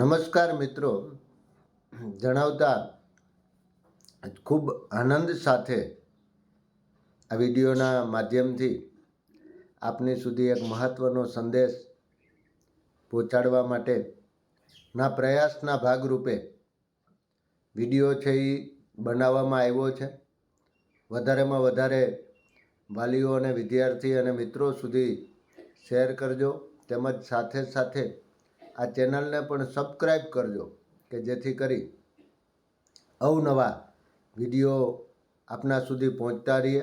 નમસ્કાર મિત્રો. જણાવતા ખૂબ આનંદ સાથે આ વિડીયોના માધ્યમથી આપની સુધી એક મહત્ત્વનો સંદેશ પહોંચાડવા માટે ના પ્રયાસના ભાગરૂપે વીડિયો છે એ બનાવવામાં આવ્યો છે. વધારેમાં વધારે વાલીઓ અને વિદ્યાર્થી અને મિત્રો સુધી શેર કરજો. તેમજ સાથે સાથે આ ચેનલને પણ સબસ્ક્રાઈબ કરજો, કે જેથી કરી અવનવા વીડિયો આપના સુધી પહોંચતા રહીએ.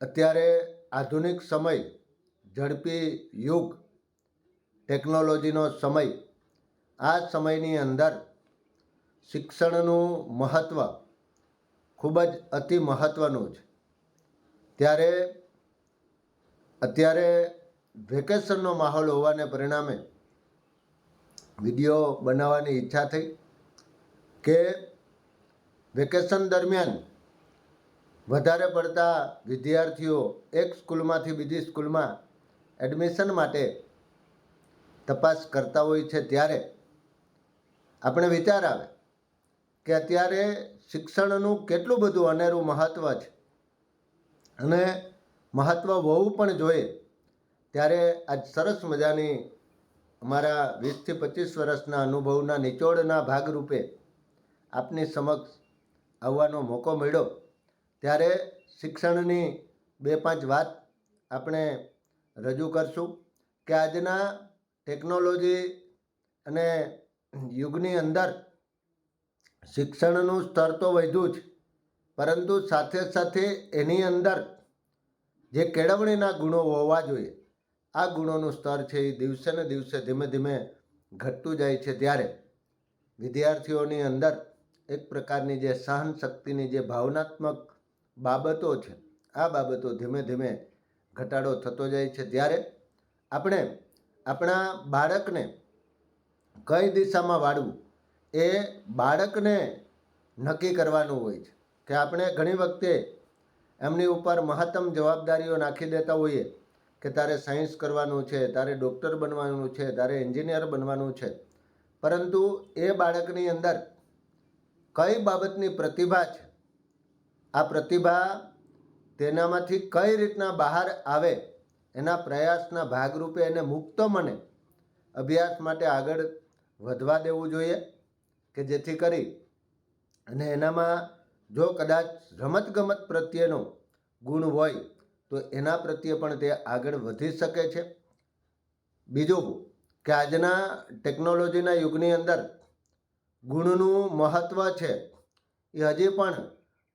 અત્યારે આધુનિક સમય, ઝડપી યુગ, ટેકનોલોજીનો સમય, આ સમયની અંદર શિક્ષણનું મહત્ત્વ ખૂબ જ અતિ મહત્ત્વનું છે. ત્યારે, અત્યારે વેકેશનનો માહોલ હોવાને પરિણામે વીડિયો બનાવવાની ઈચ્છા થઈ કે વેકેશન દરમિયાન વધારે પડતા વિદ્યાર્થીઓ એક સ્કૂલમાંથી બીજી સ્કૂલમાં એડમિશન માટે તપાસ કરતા હોય છે ત્યારે આપણે વિચાર આવે કે અત્યારે શિક્ષણનું કેટલું બધું અનેરું મહત્ત્વ છે. અને મહત્ત્વ હોવું પણ જોઈએ ત્યારે આજ સરસ મજાની અમારા વીસથી પચીસ વર્ષના અનુભવના નિચોડના ભાગરૂપે આપની સમક્ષ આવવાનો મોકો મળ્યો. ત્યારે શિક્ષણની બે પાંચ વાત આપણે રજૂ કરશું કે આજના ટેકનોલોજી અને યુગની અંદર શિક્ષણનું સ્તર તો વધ્યું જ, પરંતુ સાથે સાથે એની અંદર જે કેળવણીના ગુણો હોવા જોઈએ આ ગુણોનું સ્તર છે એ દિવસે ને દિવસે ધીમે ધીમે ઘટતું જાય છે ત્યારે વિદ્યાર્થીઓની અંદર એક પ્રકારની જે સહન શક્તિની જે ભાવનાત્મક બાબતો છે, આ બાબતો ધીમે ધીમે ઘટાડો થતો જાય છે ત્યારે આપણે આપણા બાળકને કઈ દિશામાં વાળવું એ બાળકને નક્કી કરવાનું હોય છે. કે આપણે ઘણી વખતે એમની ઉપર મહત્તમ જવાબદારીઓ નાખી દેતા હોઈએ કે તારે સાયન્સ કરવાનું છે, તારે ડૉક્ટર બનવાનું છે, તારે એન્જિનિયર બનવાનું છે. પરંતુ એ બાળકની અંદર કઈ બાબતની પ્રતિભા છે? આ પ્રતિભા તેનામાંથી કઈ રીતના બહાર આવે? એના પ્રયાસના ભાગરૂપે એને મુક્ત મને અભ્યાસ માટે આગળ વધવા દેવું જોઈએ કે જેથી કરી અને એનામાં જો કદાચ રમતગમત પ્રત્યેનો ગુણ હોય તો એના પ્રત્યે પણ તે આગળ વધી શકે છે. બીજું કે આજના ટેકનોલોજીના યુગની અંદર ગુણનું મહત્ત્વ છે. એ હજી પણ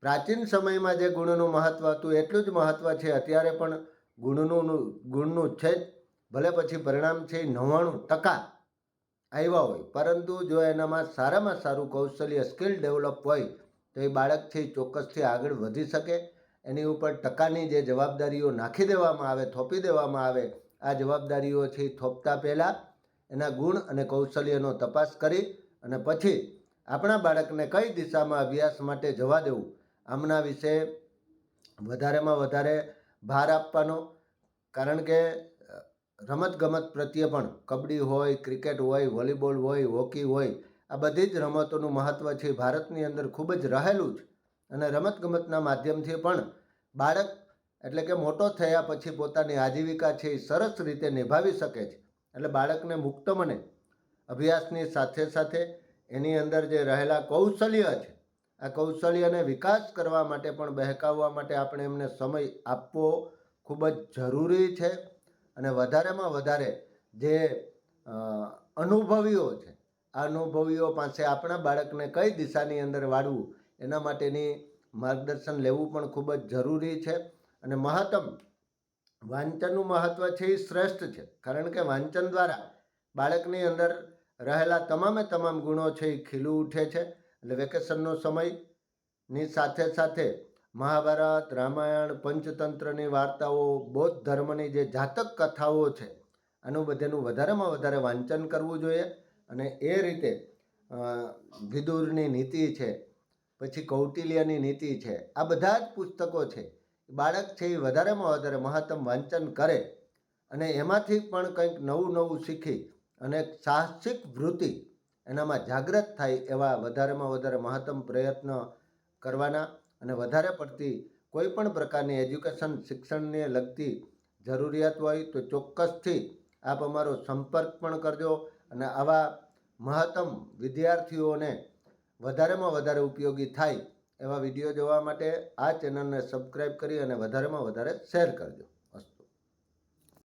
પ્રાચીન સમયમાં જે ગુણનું મહત્ત્વ હતું એટલું જ મહત્ત્વ છે. અત્યારે પણ ગુણનું ગુણનું છે જ. ભલે પછી પરિણામ છે નવ્વાણું ટકા આવ્યા હોય. પરંતુ જો એનામાં સારામાં સારું કૌશલ્ય, સ્કિલ ડેવલપ હોય તો એ બાળક છે ચોક્કસથી આગળ વધી શકે. એની ઉપર ટકાની જે જવાબદારીઓ નાખી દેવામાં આવે, થોપી દેવામાં આવે, આ જવાબદારીઓ છે થોપતા પહેલાં એના ગુણ અને કૌશલ્યનો તપાસ કરી અને પછી આપણા બાળકને કઈ દિશામાં અભ્યાસ માટે જવા દેવું, આમના વિશે વધારેમાં વધારે ભાર આપવાનો. કારણ કે રમતગમત પ્રત્યે પણ કબડ્ડી હોય, ક્રિકેટ હોય, વોલીબોલ હોય, હોકી હોય, આ બધી જ રમતોનું મહત્ત્વ છે ભારતની અંદર ખૂબ જ રહેલું છે અને રમતગમતના માધ્યમથી પણ બાળક એટલે કે મોટો થયા પછી પોતાની આજીવિકા છે એ સરસ રીતે નિભાવી શકે છે. એટલે બાળકને મુક્ત મને અભ્યાસની સાથે સાથે એની અંદર જે રહેલા કૌશલ્ય છે, આ કૌશલ્યને વિકાસ કરવા માટે પણ બહેકાવવા માટે આપણે એમને સમય આપવો ખૂબ જ જરૂરી છે. અને વધારેમાં વધારે જે અનુભવીઓ છે, આ અનુભવીઓ પાસે આપણા બાળકને કઈ દિશાની અંદર વાળવું એના માટેની માર્ગદર્શન લેવું પણ ખૂબ જ જરૂરી છે અને મહત્તમ વાંચનનું મહત્ત્વ છે એ શ્રેષ્ઠ છે. કારણ કે વાંચન દ્વારા બાળકની અંદર રહેલા તમામે તમામ ગુણો છે એ ખીલું ઉઠે છે એટલે વેકેશનનો સમયની સાથે સાથે મહાભારત, રામાયણ, પંચતંત્રની વાર્તાઓ, બૌદ્ધ ધર્મની જે જાતક કથાઓ છે આનું બધાનું વધારેમાં વધારે વાંચન કરવું જોઈએ અને એ રીતે વિદુરની નીતિ છે પછી કૌટિલ્યની નીતિ છે. આ બધા જ પુસ્તકો છે. બાળક છે એ વધારેમાં વધારે મહત્તમ વાંચન કરે અને એમાંથી પણ કંઈક નવું નવું શીખી અને સાહસિક વૃત્તિ એનામાં જાગૃત થાય એવા વધારેમાં વધારે મહત્તમ પ્રયત્ન કરવાના અને વધારે પડતી કોઈ પણ પ્રકારની એજ્યુકેશન શિક્ષણને લગતી જરૂરિયાત હોય તો ચોક્કસથી આપ અમારો સંપર્ક પણ કરજો અને આવા મહત્તમ વિદ્યાર્થીઓને વધારેમાં વધારે ઉપયોગી થાય એવા વીડિયો જોવા માટે આ ચેનલને સબસ્ક્રાઈબ કરી અને વધારેમાં વધારે શેર કરજો.